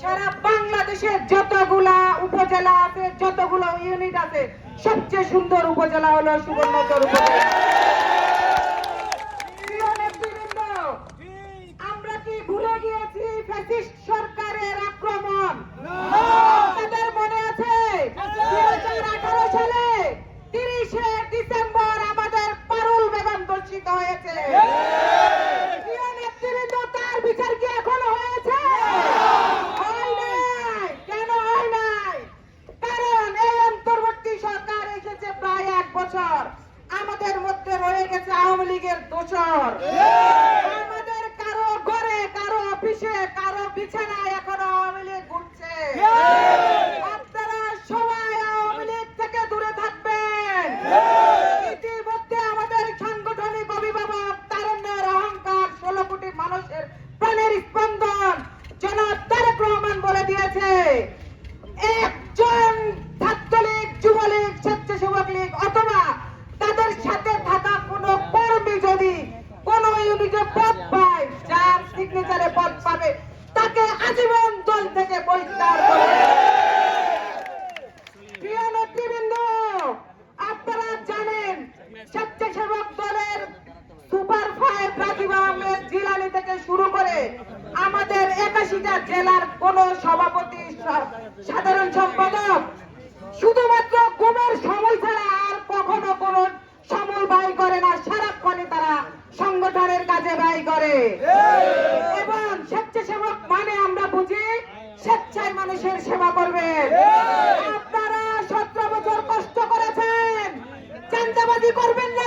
সারা বাংলাদেশের যতগুলা উপজেলা আছে, যতগুলো ইউনিট আছে, সবচেয়ে সুন্দর উপজেলা হলো সুবর্ণচর উপজেলা। আমরা কি ভুলে গিয়েছি সরকারের আক্রমণ? আছে তিরিশে ডিসেম্বর আমাদের বেগম হয়েছে। বছর আমাদের মধ্যে রয়ে গেছে আওয়ামী লীগের দোষর। আমাদের কারও ঘরে কারও অফিসে কারও বিছানায় সিগনেচারে পদ পাবে, তাকে আজীবন দল থেকে বহিষ্কার করে প্রিয় নেতৃবৃন্দ, আপনারা জানেন, স্বেচ্ছাসেবক দলের সুপার রাজীব আহমেদ জিলানি থেকে শুরু করে আমাদের একাশিটা জেলার কোন সভাপতি সাধারণ সম্পাদক কাজে ব্যয় করে এবং স্বেচ্ছাসেবক মানে আমরা বুঝি স্বেচ্ছায় মানুষের সেবা করবেন আপনারা সতেরো বছর কষ্ট করেছেন। চান্দাবাজি করবেন না